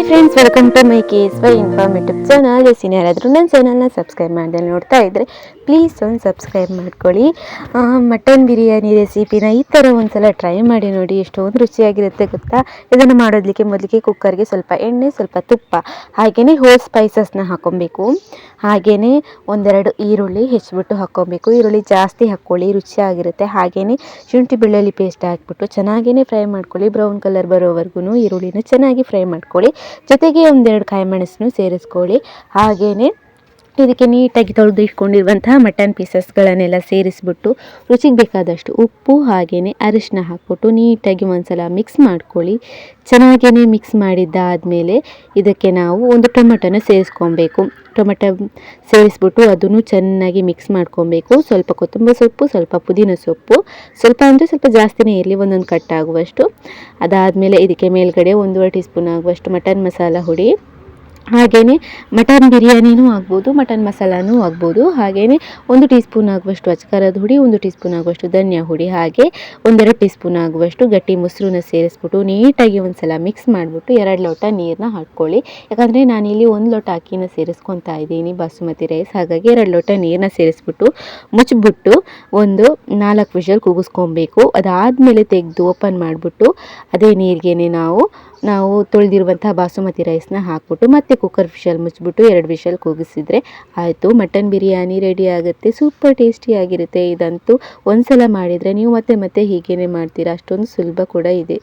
Hi friends welcome to my S Y informative channel ಎಸಿನ ಯಾರಾದರೂ ನನ್ನ ಚಾನಲ್ನ ಸಬ್ಸ್ಕ್ರೈಬ್ ಮಾಡ್ದೆ ನೋಡ್ತಾ ಇದ್ದರೆ ಪ್ಲೀಸ್ ಒಂದು ಸಬ್ಸ್ಕ್ರೈಬ್ ಮಾಡ್ಕೊಳ್ಳಿ ಮಟನ್ ಬಿರಿಯಾನಿ ರೆಸಿಪಿನ ಈ ಥರ ಒಂದ್ಸಲ ಟ್ರೈ ಮಾಡಿ ನೋಡಿ, ಎಷ್ಟೊಂದು ರುಚಿಯಾಗಿರುತ್ತೆ ಗೊತ್ತಾ? ಇದನ್ನು ಮಾಡೋದಕ್ಕೆ ಮೊದಲಿಗೆ ಕುಕ್ಕರ್ಗೆ ಸ್ವಲ್ಪ ಎಣ್ಣೆ, ಸ್ವಲ್ಪ ತುಪ್ಪ ಹಾಗೆಯೇ ಹೋಲ್ ಸ್ಪೈಸಸ್ನ ಹಾಕೊಬೇಕು ಹಾಗೆಯೇ ಒಂದೆರಡು ಈರುಳ್ಳಿ ಹೆಚ್ಚಿಬಿಟ್ಟು ಹಾಕ್ಕೊಬೇಕು. ಈರುಳ್ಳಿ ಜಾಸ್ತಿ ಹಾಕ್ಕೊಳ್ಳಿ, ರುಚಿಯಾಗಿರುತ್ತೆ. ಹಾಗೆಯೇ ಶುಂಠಿ ಬೆಳ್ಳುಳ್ಳಿ ಪೇಸ್ಟ್ ಹಾಕ್ಬಿಟ್ಟು ಚೆನ್ನಾಗೇ ಫ್ರೈ ಮಾಡ್ಕೊಳ್ಳಿ. ಬ್ರೌನ್ ಕಲರ್ ಬರೋವರೆಗೂ ಈರುಳ್ಳಿನ ಚೆನ್ನಾಗಿ ಫ್ರೈ ಮಾಡ್ಕೊಳ್ಳಿ. ಜೊತೆಗೆ ಒಂದೆರಡು ಕಾಯಿ ಮೆಣಸನ್ನು ಸೇರಿಸ್ಕೊಳ್ಳಿ. ಹಾಗೆಯೇ ಇದಕ್ಕೆ ನೀಟಾಗಿ ತೊಳೆದು ಇಟ್ಕೊಂಡಿರುವಂತಹ ಮಟನ್ ಪೀಸಸ್ಗಳನ್ನೆಲ್ಲ ಸೇರಿಸ್ಬಿಟ್ಟು ರುಚಿಗೆ ಬೇಕಾದಷ್ಟು ಉಪ್ಪು ಹಾಗೆಯೇ ಅರಿಶಿನ ಹಾಕ್ಬಿಟ್ಟು ನೀಟಾಗಿ ಒಂದ್ಸಲ ಮಿಕ್ಸ್ ಮಾಡ್ಕೊಳ್ಳಿ. ಚೆನ್ನಾಗೇ ಮಿಕ್ಸ್ ಮಾಡಿದ್ದಾದಮೇಲೆ ಇದಕ್ಕೆ ನಾವು ಒಂದು ಟೊಮೆಟೊನ ಸೇರಿಸ್ಕೊಬೇಕು. ಟೊಮೆಟೊ ಸೇರಿಸ್ಬಿಟ್ಟು ಅದನ್ನು ಚೆನ್ನಾಗಿ ಮಿಕ್ಸ್ ಮಾಡ್ಕೊಬೇಕು. ಸ್ವಲ್ಪ ಕೊತ್ತಂಬರಿ ಸೊಪ್ಪು, ಸ್ವಲ್ಪ ಪುದೀನ ಸೊಪ್ಪು. ಸ್ವಲ್ಪ ಅಂದರೆ ಸ್ವಲ್ಪ ಜಾಸ್ತಿನೇ ಇರಲಿ, ಒಂದೊಂದು ಕಟ್ ಆಗುವಷ್ಟು. ಅದಾದಮೇಲೆ ಇದಕ್ಕೆ ಮೇಲ್ಗಡೆ ಒಂದೂವರೆ ಟೀ ಸ್ಪೂನ್ ಆಗುವಷ್ಟು ಮಟನ್ ಮಸಾಲ ಹುಡಿ. ಹಾಗೆಯೇ ಮಟನ್ ಬಿರಿಯಾನಿನೂ ಆಗ್ಬೋದು, ಮಟನ್ ಮಸಾಲಾನೂ ಆಗ್ಬೋದು. ಹಾಗೆಯೇ ಒಂದು ಟೀ ಸ್ಪೂನ್ ಆಗುವಷ್ಟು ಅಚ್ಕರದ ಹುಡಿ, ಒಂದು ಟೀ ಸ್ಪೂನ್ ಆಗುವಷ್ಟು ಧನಿಯಾ ಹುಡಿ, ಹಾಗೆ ಒಂದೆರಡು ಟೀ ಸ್ಪೂನ್ ಆಗುವಷ್ಟು ಗಟ್ಟಿ ಮೊಸರನ್ನ ಸೇರಿಸ್ಬಿಟ್ಟು ನೀಟಾಗಿ ಒಂದು ಸಲ ಮಿಕ್ಸ್ ಮಾಡಿಬಿಟ್ಟು ಎರಡು ಲೋಟ ನೀರನ್ನ ಹಾಕ್ಕೊಳ್ಳಿ. ಯಾಕಂದರೆ ನಾನಿಲ್ಲಿ ಒಂದು ಲೋಟ ಅಕ್ಕಿನ ಸೇರಿಸ್ಕೊತಾ ಇದ್ದೀನಿ, ಬಾಸುಮತಿ ರೈಸ್. ಹಾಗಾಗಿ ಎರಡು ಲೋಟ ನೀರನ್ನ ಸೇರಿಸ್ಬಿಟ್ಟು ಮುಚ್ಚಿಬಿಟ್ಟು ಒಂದು ನಾಲ್ಕು ವಿಷಲ್ ಕೂಗಿಸ್ಕೊಬೇಕು. ಅದಾದಮೇಲೆ ತೆಗೆದು ಓಪನ್ ಮಾಡಿಬಿಟ್ಟು ಅದೇ ನೀರಿಗೇನೆ ನಾವು ನಾವು ತೊಳೆದಿರುವಂಥ ಬಾಸುಮತಿ ರೈಸ್ನ ಹಾಕ್ಬಿಟ್ಟು ಮತ್ತೆ ಕುಕ್ಕರ್ ವಿಷಲ್ ಮುಚ್ಚಿಬಿಟ್ಟು ಎರಡು ವಿಷಲ್ ಕೂಗಿಸಿದ್ರೆ ಆಯಿತು. ಮಟನ್ ಬಿರಿಯಾನಿ ರೆಡಿ ಆಗುತ್ತೆ. ಸೂಪರ್ ಟೇಸ್ಟಿಯಾಗಿರುತ್ತೆ ಇದಂತೂ ಒಂದು ಸಲ ಮಾಡಿದರೆ ನೀವು ಮತ್ತೆ ಮತ್ತೆ ಹೀಗೇನೆ ಮಾಡ್ತೀರಾ. ಅಷ್ಟೊಂದು ಸುಲಭ ಕೂಡ ಇದೆ.